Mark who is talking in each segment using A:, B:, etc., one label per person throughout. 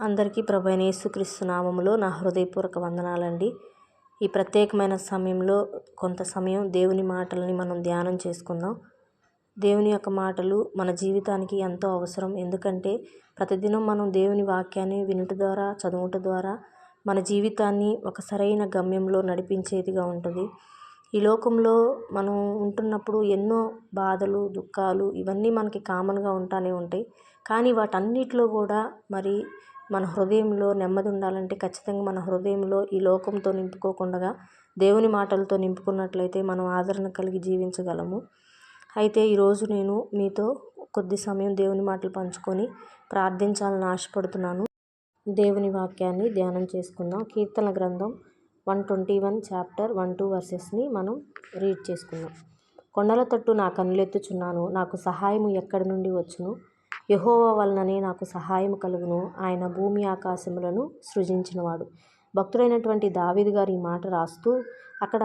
A: అందరికీ ప్రభైన యేసుక్రీస్తు నామములో నా హృదయపూర్వక వందనాలండి. ఈ ప్రత్యేకమైన సమయంలో కొంత సమయం దేవుని మాటలని మనం ధ్యానం చేసుకుందాం. దేవుని యొక్క మాటలు మన జీవితానికి ఎంతో అవసరం. ఎందుకంటే ప్రతిదినం మనం దేవుని వాక్యాన్ని వినుట ద్వారా చదువుట ద్వారా మన జీవితాన్ని ఒక సరైన గమ్యంలో నడిపించేదిగా ఉంటుంది. ఈ లోకంలో మనం ఉంటున్నప్పుడు ఎన్నో బాధలు దుఃఖాలు ఇవన్నీ మనకి కామన్గా ఉంటానే ఉంటాయి. కానీ వాటన్నిటిలో కూడా మరి మన హృదయంలో నెమ్మది ఉండాలంటే ఖచ్చితంగా మన హృదయంలో ఈ లోకంతో నింపుకోకుండా దేవుని మాటలతో నింపుకున్నట్లయితే మనం ఆదరణ కలిగి జీవించగలము. అయితే ఈరోజు నేను మీతో కొద్ది సమయం దేవుని మాటలు పంచుకొని ప్రార్థించాలని ఆశపడుతున్నాను. దేవుని వాక్యాన్ని ధ్యానం చేసుకుందాం. కీర్తన గ్రంథం one twenty one chapter one two వర్సెస్ని మనం రీడ్ చేసుకుందాం. కొండల తట్టు నా కన్నులెత్తుచున్నాను. నాకు సహాయము ఎక్కడి నుండి వచ్చును? యహోవ వలననే నాకు సహాయం కలుగును. ఆయన భూమి ఆకాశములను సృజించినవాడు. భక్తుడైనటువంటి దావీదు గారు ఈ మాట రాస్తూ అక్కడ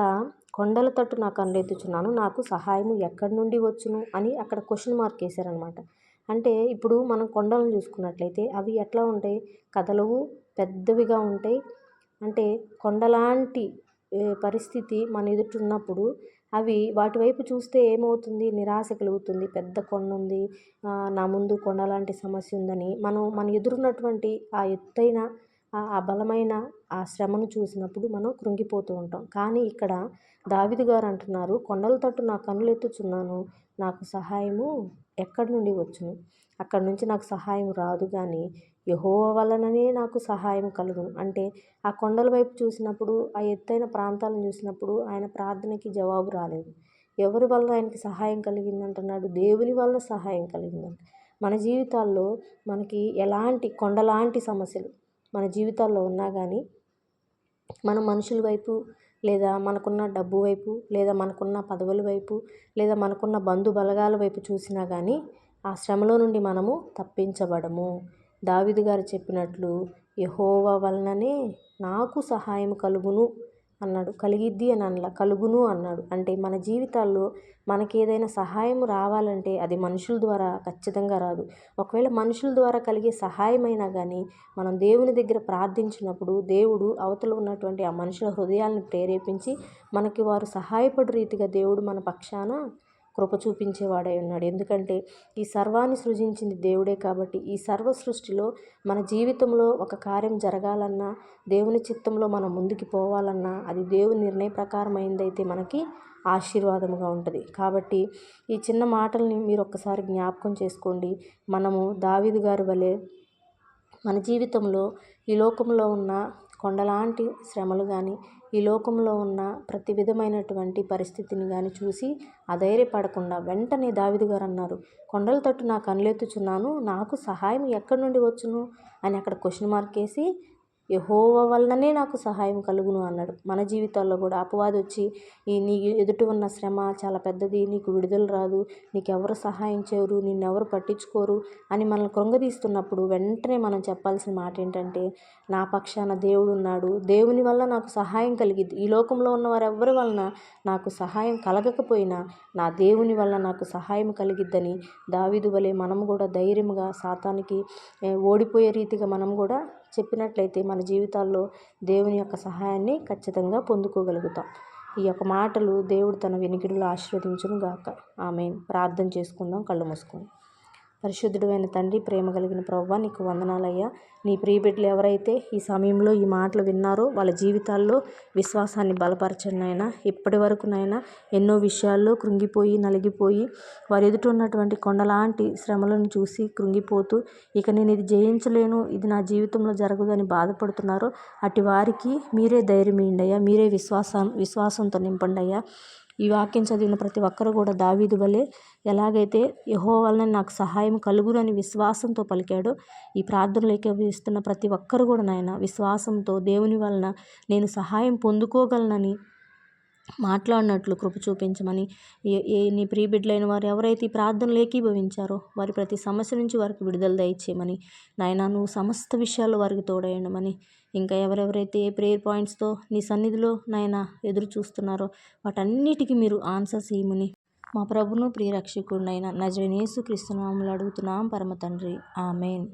A: కొండల తట్టు నాకు కనులెత్తుచున్నాను నాకు సహాయము ఎక్కడి నుండి వచ్చును? అని అక్కడ క్వశ్చన్ మార్క్ వేశారనమాట అంటే ఇప్పుడు మనం కొండలను చూసుకున్నట్లయితే అవి ఎట్లా ఉంటాయి? కదలవు పెద్దవిగా ఉంటాయి. అంటే కొండలాంటి పరిస్థితి మన ఎదుట ఉన్నప్పుడు అవి వాటి వైపు చూస్తే ఏమవుతుంది? నిరాశ కలుగుతుంది. పెద్ద కొండ ఉంది. నా ముందు కొండ లాంటి సమస్య ఉందని మనం మన ఎదురున్నటువంటి ఆ ఎత్తైన ఆ బలమైన ఆ శ్రమను చూసినప్పుడు మనం కృంగిపోతూ ఉంటాం. కానీ ఇక్కడ దావిదు గారు అంటున్నారు కొండల తట్టు నా కన్నులు ఎత్తుచున్నాను నాకు సహాయము ఎక్కడి నుండి వచ్చును? అక్కడి నుంచి నాకు సహాయం రాదు కానీ యహోవా వలననే నాకు సహాయం కలుగును అంటే ఆ కొండల వైపు చూసినప్పుడు ఆ ఎత్తైన ప్రాంతాలను చూసినప్పుడు ఆయన ప్రార్థనకి జవాబు రాలేదు. ఎవరి వల్ల ఆయనకి సహాయం కలిగిందంటున్నాడు? దేవుని వల్ల సహాయం కలిగిందంట. మన జీవితాల్లో మనకి ఎలాంటి కొండలాంటి సమస్యలు మన జీవితాల్లో ఉన్నా కానీ మన మనుషుల వైపు లేదా మనకున్న డబ్బు వైపు లేదా మనకున్న పదవుల వైపు లేదా మనకున్న బంధు బలగాల వైపు చూసినా కానీ ఆ శ్రమలో నుండి మనము తప్పించబడము. దావిదు గారు చెప్పినట్లు యహోవా వలననే నాకు సహాయం కలుగును అన్నాడు. కలిగిద్ది అని అనలా కలుగును అన్నాడు. అంటే మన జీవితాల్లో మనకి ఏదైనా సహాయం రావాలంటే అది మనుషుల ద్వారా ఖచ్చితంగా రాదు. ఒకవేళ మనుషుల ద్వారా కలిగే సహాయమైనా కానీ మనం దేవుని దగ్గర ప్రార్థించినప్పుడు దేవుడు అవతల ఉన్నటువంటి ఆ మనుషుల హృదయాలను ప్రేరేపించి మనకి వారు సహాయపడు రీతిగా దేవుడు మన పక్షాన కృప చూపించేవాడై ఉన్నాడు. ఎందుకంటే ఈ సర్వాన్ని సృజించింది దేవుడే కాబట్టి ఈ సర్వ సృష్టిలో మన జీవితంలో ఒక కార్యం జరగాలన్నా దేవుని చిత్తంలో మనం ముందుకు పోవాలన్నా అది దేవుని నిర్ణయ ప్రకారమైందైతే మనకి ఆశీర్వాదముగా ఉంటుంది. కాబట్టి ఈ చిన్న మాటల్ని మీరు ఒక్కసారి జ్ఞాపకం చేసుకోండి. మనము దావిదు గారి వలె మన జీవితంలో ఈ లోకంలో ఉన్న కొండలాంటి శ్రమలు కానీ ఈ లోకంలో ఉన్న ప్రతి విధమైనటువంటి పరిస్థితిని కానీ చూసి అధైర్యపడకుండా వెంటనే దావిది గారు అన్నారు కొండల తట్టు నాకు కనులెత్తుచున్నాను నాకు సహాయం ఎక్కడి నుండి వచ్చును? అని అక్కడ క్వశ్చన్ మార్క్ వేసి యహోవ వలననే నాకు సహాయం కలుగును అన్నాడు. మన జీవితాల్లో కూడా అపవాది వచ్చి ఈ నీ ఎదుట ఉన్న శ్రమ చాలా పెద్దది నీకు విడుదల రాదు నీకు ఎవరు సహాయం చేయరు నిన్నెవరు పట్టించుకోరు అని మనల్ని కృంగదీస్తున్నప్పుడు వెంటనే మనం చెప్పాల్సిన మాట ఏంటంటే నా పక్షాన దేవుడు ఉన్నాడు. దేవుని వల్ల నాకు సహాయం కలిగిద్ది. ఈ లోకంలో ఉన్న వారెవ్వరి వలన నాకు సహాయం కలగకపోయినా నా దేవుని వల్ల నాకు సహాయం కలిగిద్దని దావిదు వలె మనం కూడా ధైర్యంగా సాతానికి ఓడిపోయే రీతిగా మనం కూడా చెప్పినట్లయితే మన జీవితాల్లో దేవుని యొక్క సహాయాన్ని ఖచ్చితంగా పొందుకోగలుగుతాం. ఈ యొక్క మాటలు దేవుడు తన వినికిడిలో ఆశీర్వదించును గాక ఆమె ప్రార్థన చేసుకుందాం. కళ్ళు మూసుకుందాం. పరిశుద్ధుడైన తండ్రి ప్రేమ కలిగిన ప్రవ్వ నీకు వందనాలయ్యా. నీ ప్రియబిడ్డలు ఎవరైతే ఈ సమయంలో ఈ మాటలు విన్నారో వాళ్ళ జీవితాల్లో విశ్వాసాన్ని బలపరచనైనా నాయన. ఇప్పటి వరకునైనా ఎన్నో విషయాల్లో కృంగిపోయి నలిగిపోయి వారు ఎదుట ఉన్నటువంటి కొండలాంటి శ్రమలను చూసి కృంగిపోతూ ఇక నేను ఇది జయించలేను ఇది నా జీవితంలో జరగదని బాధపడుతున్నారో అటు వారికి మీరే ధైర్యం ఇయ్యండి మీరే విశ్వాసం విశ్వాసంతో నింపండి అయ్యా. ఈ వాక్యం చదివిన ప్రతి ఒక్కరు కూడా దావీదు వలె ఎలాగైతే యహో వలన నాకు సహాయం కలుగునని విశ్వాసంతో పలికాడో ఈ ప్రార్థనలు ఏకీభవిస్తున్న ప్రతి ఒక్కరు కూడా నాయన విశ్వాసంతో దేవుని వలన నేను సహాయం పొందుకోగలనని మాట్లాడినట్లు కృప చూపించమని ఏ నీ ప్రియబిడ్డలైన వారు ఎవరైతే ఈ ప్రార్థనలు ఏకీభవించారో వారి ప్రతి సమస్య నుంచి వారికి విడుదల దయచేయమని. నాయన నువ్వు సమస్త విషయాల్లో వారికి తోడయ్యమని ఇంకా ఎవరెవరైతే ఏ ప్రేయర్ పాయింట్స్తో నీ సన్నిధిలో నాయన ఎదురు చూస్తున్నారో వాటన్నిటికీ మీరు ఆన్సర్స్ ఇవ్వమని మా ప్రభును ప్రియరక్షకుడినైన నజరేసు క్రీస్తునామలు అడుగుతున్నాం. పరమ తండ్రి. ఆమెన్.